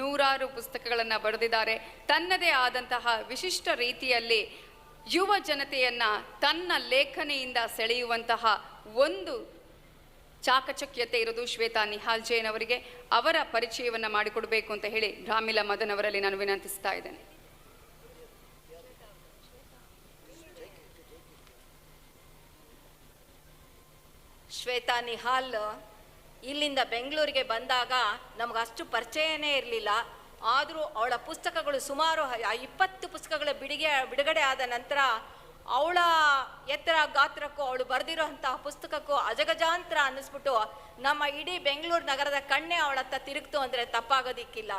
ನೂರಾರು ಪುಸ್ತಕಗಳನ್ನು ಬರೆದಿದ್ದಾರೆ. ತನ್ನದೇ ಆದಂತಹ ವಿಶಿಷ್ಟ ರೀತಿಯಲ್ಲಿ ಯುವ ಜನತೆಯನ್ನ ತನ್ನ ಲೇಖನೆಯಿಂದ ಸೆಳೆಯುವಂತಹ ಒಂದು ಚಾಕಚಕ್ಯತೆ ಇರೋದು ಶ್ವೇತಾ ನಿಹಾಲ್ ಜೈನ್ ಅವರಿಗೆ. ಅವರ ಪರಿಚಯವನ್ನು ಮಾಡಿಕೊಡಬೇಕು ಅಂತ ಹೇಳಿ ರಾಮಿಲಾ ಮದನ್ ಅವರಲ್ಲಿ ನಾನು ವಿನಂತಿಸ್ತಾ ಇದ್ದೇನೆ. ಶ್ವೇತಾ ನಿಹಾಲ್ ಇಲ್ಲಿಂದ ಬೆಂಗಳೂರಿಗೆ ಬಂದಾಗ ನಮ್ಗೆ ಅಷ್ಟು ಪರಿಚಯನೇ ಇರಲಿಲ್ಲ. ಆದರೂ ಅವಳ ಪುಸ್ತಕಗಳು ಸುಮಾರು ಇಪ್ಪತ್ತು ಪುಸ್ತಕಗಳ ಬಿಡುಗೆ, ಬಿಡುಗಡೆ ಆದ ನಂತರ ಅವಳ ಎತ್ತರ ಗಾತ್ರಕ್ಕೂ ಅವಳು ಬರೆದಿರೋಂತಹ ಪುಸ್ತಕಕ್ಕೂ ಅಜಗಜಾಂತರ ಅನ್ನಿಸ್ಬಿಟ್ಟು ನಮ್ಮ ಇಡೀ ಬೆಂಗಳೂರು ನಗರದ ಕಣ್ಣೆ ಅವಳತ್ತ ತಿರುಗ್ತು ಅಂದರೆ ತಪ್ಪಾಗೋದಿಕ್ಕಿಲ್ಲ.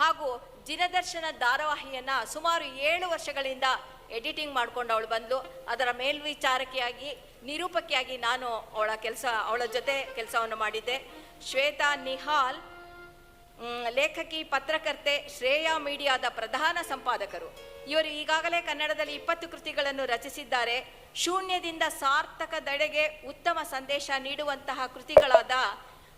ಹಾಗೂ ದಿನದರ್ಶನ ಧಾರಾವಾಹಿಯನ್ನು ಸುಮಾರು ಏಳು ವರ್ಷಗಳಿಂದ ಎಡಿಟಿಂಗ್ ಮಾಡಿಕೊಂಡು ಅವಳು ಬಂದು ಅದರ ಮೇಲ್ವಿಚಾರಕಿಯಾಗಿ ನಿರೂಪಕಿಯಾಗಿ ನಾನು ಅವಳ ಕೆಲಸ, ಅವಳ ಜೊತೆ ಕೆಲಸವನ್ನು ಮಾಡಿದ್ದೆ. ಶ್ವೇತಾ ನಿಹಾಲ್ ಲೇಖಕಿ, ಪತ್ರಕರ್ತೆ, ಶ್ರೇಯಾ ಮೀಡಿಯಾದ ಪ್ರಧಾನ ಸಂಪಾದಕರು. ಇವರು ಈಗಾಗಲೇ ಕನ್ನಡದಲ್ಲಿ ಇಪ್ಪತ್ತು ಕೃತಿಗಳನ್ನು ರಚಿಸಿದ್ದಾರೆ. ಶೂನ್ಯದಿಂದ ಸಾರ್ಥಕದೆಡೆಗೆ ಉತ್ತಮ ಸಂದೇಶ ನೀಡುವಂತಹ ಕೃತಿಗಳಾದ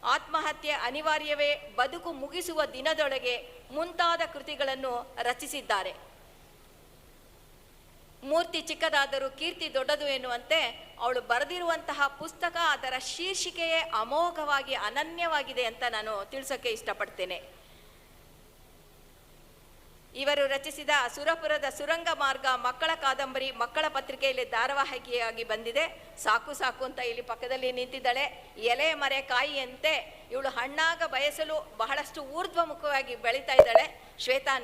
ಆತ್ಮಹತ್ಯೆ ಅನಿವಾರ್ಯವೇ, ಬದುಕು ಮುಗಿಸುವ ದಿನದೊಳಗೆ ಮುಂತಾದ ಕೃತಿಗಳನ್ನು ರಚಿಸಿದ್ದಾರೆ. ಮೂರ್ತಿ ಚಿಕ್ಕದಾದರೂ ಕೀರ್ತಿ ದೊಡ್ಡದು ಎನ್ನುವಂತೆ ಅವಳು ಬರೆದಿರುವಂತಹ ಪುಸ್ತಕ ಅದರ ಶೀರ್ಷಿಕೆಯೇ ಅಮೋಘವಾಗಿ ಅನನ್ಯವಾಗಿದೆ ಅಂತ ನಾನು ತಿಳಿಸೋಕೆ ಇಷ್ಟಪಡ್ತೇನೆ. ಇವರು ರಚಿಸಿದ ಸುರಪುರದ ಸುರಂಗ ಮಾರ್ಗ ಮಕ್ಕಳ ಕಾದಂಬರಿ ಮಕ್ಕಳ ಪತ್ರಿಕೆಯಲ್ಲಿ ಧಾರಾವಾಹಿಯಾಗಿ ಬಂದಿದೆ. ಸಾಕು ಸಾಕು ಅಂತ ಇಲ್ಲಿ ಪಕ್ಕದಲ್ಲಿ ನಿಂತಿದ್ದಾಳೆ. ಎಲೆ ಮರೆ ಕಾಯಿಯಂತೆ ಇವಳು ಹಣ್ಣಾಗ ಬಯಸಲು ಬಹಳಷ್ಟು ಊರ್ಧ್ವಮುಖವಾಗಿ ಬೆಳೀತಾ ಇದ್ದಾಳೆ. ಶ್ವೇತಾ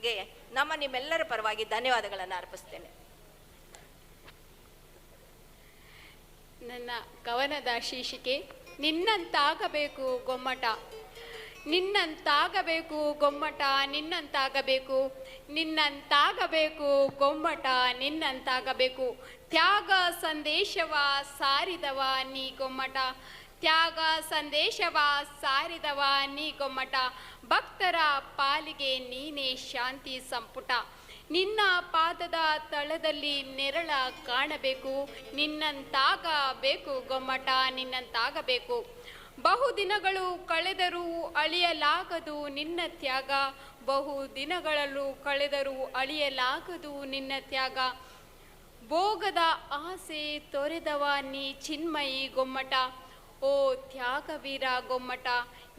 ನಿಹಾಲ್ಗೆ ನಮ್ಮ ನಿಮ್ಮೆಲ್ಲರ ಪರವಾಗಿ ಧನ್ಯವಾದಗಳನ್ನು ಅರ್ಪಿಸ್ತೇನೆ. ನನ್ನ ಕವನದ ಶೀರ್ಷಿಕೆ ನಿನ್ನಂತಾಗಬೇಕು ಗೊಮ್ಮಟ. ನಿನ್ನಂತಾಗಬೇಕು ಗೊಮ್ಮಟ, ನಿನ್ನಂತಾಗಬೇಕು ನಿನ್ನಂತಾಗಬೇಕು ಗೊಮ್ಮಟ, ನಿನ್ನಂತಾಗಬೇಕು. ತ್ಯಾಗ ಸಂದೇಶವ ಸಾರಿದವ ನೀ ಗೊಮ್ಮಟ. ತ್ಯಾಗ ಸಂದೇಶವ, ಸಾರಿದವ, ನೀ ಗೊಮ್ಮಟ, ಭಕ್ತರ ಪಾಲಿಗೆ ನೀನೇ ಶಾಂತಿ ಸಂಪುಟ. ನಿನ್ನ ಪಾದದ ತಳದಲ್ಲಿ ನೆರಳ ಕಾಣಬೇಕು, ನಿನ್ನಂತಾಗಬೇಕು ಗೊಮ್ಮಟ, ನಿನ್ನಂತಾಗಬೇಕು. ಬಹುದಿನಗಳು ಕಳೆದರೂ ಅಳಿಯಲಾಗದು ನಿನ್ನ ತ್ಯಾಗ, ಬಹು ದಿನಗಳಲ್ಲೂ ಕಳೆದರೂ ಅಳಿಯಲಾಗದು ನಿನ್ನ ತ್ಯಾಗ. ಭೋಗದ ಆಸೆ ತೊರೆದವ ನೀ ಚಿನ್ಮಯಿ ಗೊಮ್ಮಟ. ಓ ತ್ಯಾಗವೀರ ಗೊಮ್ಮಟ,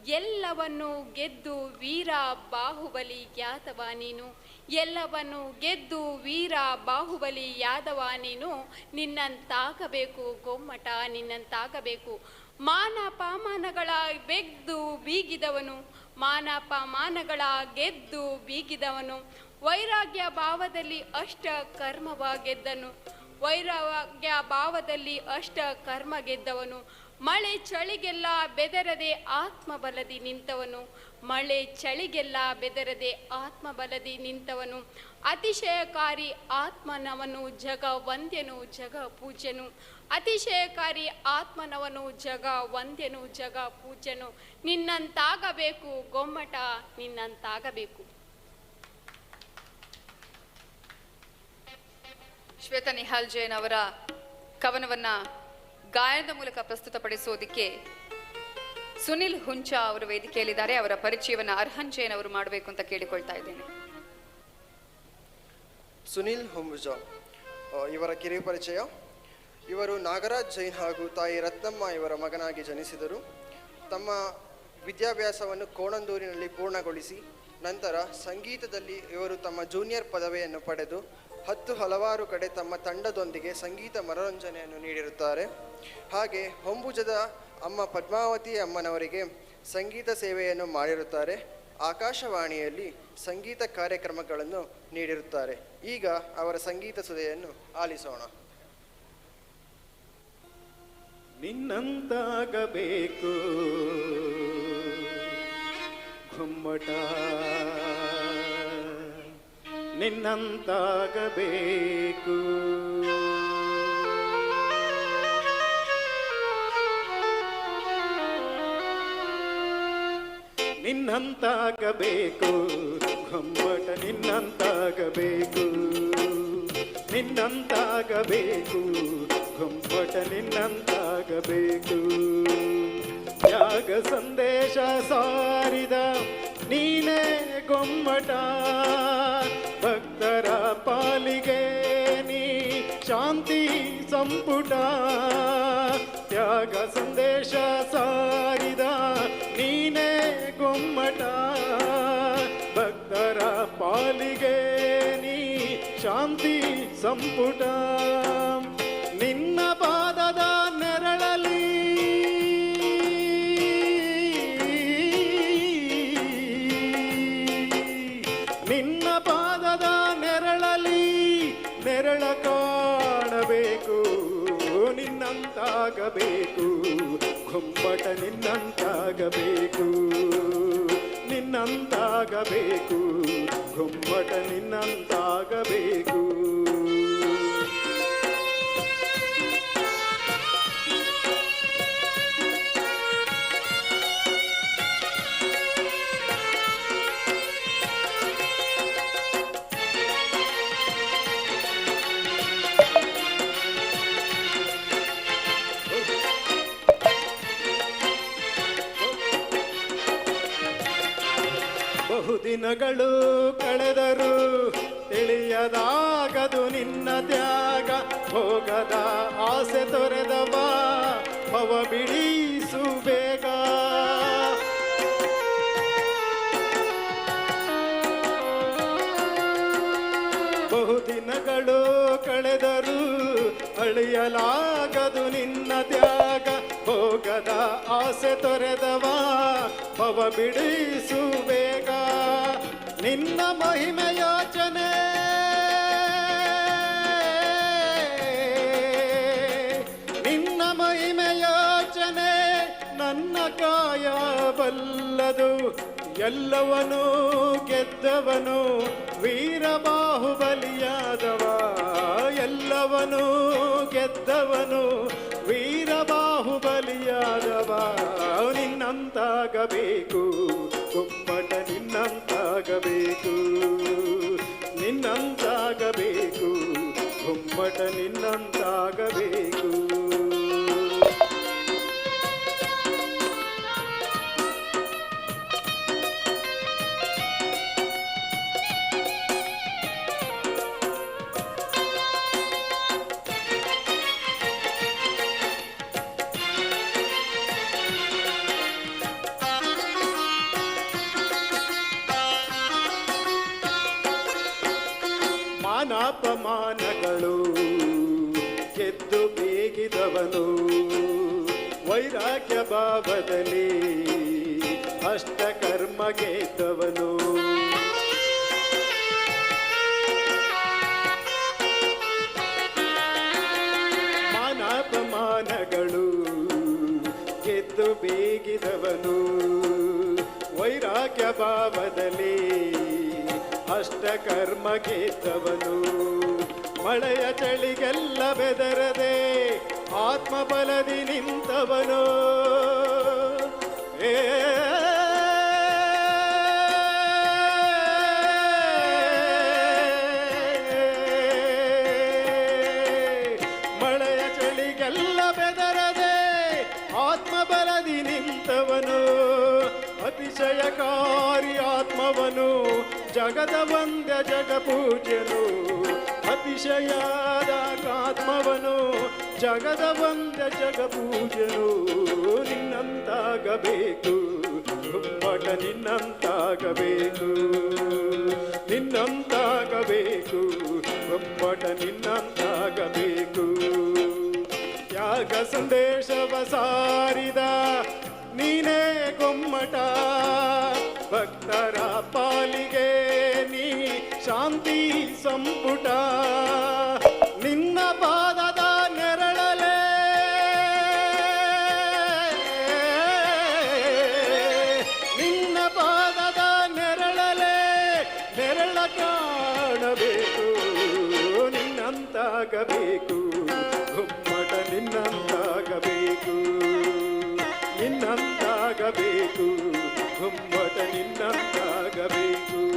ಎಲ್ಲವನ್ನು ಗೆದ್ದು ವೀರ ಬಾಹುಬಲಿ ಯಾದವ ನೀನು. ಎಲ್ಲವನ್ನು ಗೆದ್ದು ವೀರ ಬಾಹುಬಲಿ ಯಾದವ ನೀನು. ನಿನ್ನಂತಾಗಬೇಕು ಗೊಮ್ಮಟ, ನಿನ್ನಂತಾಗಬೇಕು. ಮಾನ ಪಾಮಾನಗಳ ಬೆಗ್ದು ಬೀಗಿದವನು ಮಾನ ಪಾಮಾನಗಳ ಗೆದ್ದು ಬೀಗಿದವನು. ವೈರಾಗ್ಯ ಭಾವದಲ್ಲಿ ಅಷ್ಟ ಕರ್ಮವ ಗೆದ್ದನು ವೈರಾಗ್ಯ ಭಾವದಲ್ಲಿ ಅಷ್ಟ ಕರ್ಮ ಗೆದ್ದವನು. ಮಳೆ ಚಳಿಗೆಲ್ಲ ಬೆದರದೆ ಆತ್ಮಬಲದಿ ನಿಂತವನು. ಮಳೆ ಚಳಿಗೆಲ್ಲ ಬೆದರದೆ ಆತ್ಮಬಲದಿ ನಿಂತವನು. ಅತಿಶಯಕಾರಿ ಆತ್ಮನವನು ಜಗ ವಂದ್ಯನು, ಜಗ ಪೂಜ್ಯನು. ಅತಿಶಯಕಾರಿ ಆತ್ಮನವನು ಜಗ ವಂದ್ಯನು, ಜಗ ಪೂಜ್ಯನು. ನಿನ್ನಂತಾಗಬೇಕು ಗೊಮ್ಮಟ, ನಿನ್ನಂತಾಗಬೇಕು. ಶ್ವೇತ ನಿಹಾಲ್ ಜೈನ್ ಅವರ ಕವನವನ್ನ ಗಾಯನದ ಮೂಲಕ ಪ್ರಸ್ತುತಪಡಿಸೋದಕ್ಕೆ ಸುನಿಲ್ ಹುಂಚಾ ಅವರು ವೇದಿಕೆಯಲ್ಲಿದ್ದಾರೆ. ಅವರ ಪರಿಚಯವನ್ನು ಅರ್ಹನ್ ಜೈನ್ ಅವರು ಮಾಡಬೇಕು ಅಂತ ಕೇಳಿಕೊಳ್ತಾ ಇದ್ದೇನೆ. ಸುನಿಲ್ ಹುಂಜಾ ಇವರ ಕಿರಿಯ ಪರಿಚಯ. ಇವರು ನಾಗರಾಜ್ ಜೈನ್ ಹಾಗೂ ತಾಯಿ ರತ್ನಮ್ಮ ಇವರ ಮಗನಾಗಿ ಜನಿಸಿದರು. ತಮ್ಮ ವಿದ್ಯಾಭ್ಯಾಸವನ್ನು ಕೋಣಂದೂರಿನಲ್ಲಿ ಪೂರ್ಣಗೊಳಿಸಿ ನಂತರ ಸಂಗೀತದಲ್ಲಿ ಇವರು ತಮ್ಮ ಜೂನಿಯರ್ ಪದವಿಯನ್ನು ಪಡೆದು ಹತ್ತು ಹಲವಾರು ಕಡೆ ತಮ್ಮ ತಂಡದೊಂದಿಗೆ ಸಂಗೀತ ಮನೋರಂಜನೆಯನ್ನು ನೀಡಿರುತ್ತಾರೆ. ಹಾಗೆ ಹೊಂಬುಜದ ಅಮ್ಮ ಪದ್ಮಾವತಿ ಅಮ್ಮನವರಿಗೆ ಸಂಗೀತ ಸೇವೆಯನ್ನು ಮಾಡಿರುತ್ತಾರೆ. ಆಕಾಶವಾಣಿಯಲ್ಲಿ ಸಂಗೀತ ಕಾರ್ಯಕ್ರಮಗಳನ್ನು ನೀಡಿರುತ್ತಾರೆ. ಈಗ ಅವರ ಸಂಗೀತ ಸುದೆಯನ್ನು ಆಲಿಸೋಣ. ನಿನ್ನಂತಾಗಬೇಕು. ಗುಮ್ಮಟ ನಿನ್ನಂತಾಗಬೇಕು. ನಿನ್ನಂತಾಗಬೇಕು. ಗುಮ್ಮಟ ನಿನ್ನಂತಾಗಬೇಕು. ನಿನ್ನಂತಾಗಬೇಕು. ಗುಮ್ಮಟ ನಿನ್ನಂತಾಗಬೇಕು. ಯಾಗ ಸಂದೇಶ ಸಾರಿದ ಗೊಮ್ಮಟ, ಭಕ್ತರ ಪಾಲಿಗೆ ನೀ ಶಾಂತಿ ಸಂಪುಟ. ತ್ಯಾಗ ಸಂದೇಶ ಸಾರಿದ ನೀನೇ ಗೊಮ್ಮಟ, ಭಕ್ತರ ಪಾಲಿಗೆ ನೀ ಶಾಂತಿ ಸಂಪುಟ. ನಿನ್ನಂತಾಗಬೇಕು ಗುಮ್ಮಟ ನಿನ್ನಂತಾಗಬೇಕು. ನಿನ್ನಂತಾಗಬೇಕು. ಗುಮ್ಮಟ ನಿನ್ನಂತಾಗಬೇಕು. ಬಹುದಿನಗಳು ಕಳೆದರು ತಿಳಿಯದಾಗದು ನಿನ್ನ ತ್ಯಾಗ. ಹೋಗದ ಆಸೆ ತೊರೆದವ, ಭವ ಬಿಡಿಸು ಬೇಗ. ಬಹುದಿನಗಳು ಕಳೆದರು ಅಳಿಯಲಾಗದು ನಿನ್ನ ತ್ಯಾಗ. ಹೋಗದ ಆಸೆ ತೊರೆದವ, ಭವ ಬಿಡಿಸು ಬೇಗ. ನಿನ್ನ ಮಹಿಮೆ ಯೋಚನೆ. ನಿನ್ನ ಮಹಿಮೆ ಯೋಚನೆ ನನ್ನ ಕಾಯ ಬಲ್ಲದು ಎಲ್ಲವನು ಗೆದ್ದವನು ವೀರ ಬಾಹುಬಲಿಯಾದವ ಎಲ್ಲವನು ಗೆದ್ದವನು ನಿನ್ನಂತಾಗಬೇಕು ನಿನ್ನಂತಾಗಬೇಕು. ಗುಮ್ಮಟ ನಿನ್ನಂತಾಗಬೇಕು. ಮಾನಾಪಮಾನಗಳು ಗೆದ್ದು ಬೇಗಿದವನು. ವೈರಾಗ್ಯ ಭಾವದಲ್ಲಿ ಅಷ್ಟಕರ್ಮ ಗೆದ್ದವನು ಮಾನಾಪಮಾನಗಳು ಗೆದ್ದು ಬೇಗಿದವನು. ವೈರಾಗ್ಯ ಭಾವದಲ್ಲಿ ಅಷ್ಟಕರ್ಮ ಗೆದ್ದವನು ಮಳೆಯ ಚಳಿಗೆಲ್ಲ ಬೆದರದೆ ಆತ್ಮಬಲದಿ ನಿಂತವನು. ಏ ಮಳೆಯ ಚಳಿಗೆಲ್ಲ ಬೆದರದೆ ಆತ್ಮಬಲದಿ ನಿಂತವನು. ಆತ್ಮವನು. ಜಗದ ವಂದ್ಯ ಜಗ ಪೂಜ್ಯನು, ಅತಿಶಯಾದ ಕಾತ್ಮವನು ಜಗದ ವಂದ್ಯ ಜಗ ಪೂಜ್ಯನು, ನಿನ್ನಂತಾಗಬೇಕು. ಮಗ ನಿನ್ನಂತಾಗಬೇಕು. ನಿನ್ನಂತಾಗಬೇಕು ಒಬ್ಬಟ ನಿನ್ನಂತಾಗಬೇಕು. ಯಾಗ ಸಂದೇಶವ ಸಾರಿದ, ನೀನೇ ಗೊಮ್ಮಟ. ಭಕ್ತರ ಪಾಲಿಗೆ ಶಾಂತಿ ಸಂಪುಟ. ನಿನ್ನ ಪಾದದ ನೆರಳಲೆ. ನಿನ್ನ ಪಾದದ ನೆರಳಲೆ ನೆರಳ ಕಾಣಬೇಕು. ನಿನ್ನಂತಾಗಬೇಕು. ಗುಮ್ಮಟ ನಿನ್ನಂತಾಗಬೇಕು. ನಿನ್ನಂತಾಗಬೇಕು. ಗುಮ್ಮಟ ನಿನ್ನಂತಾಗಬೇಕು.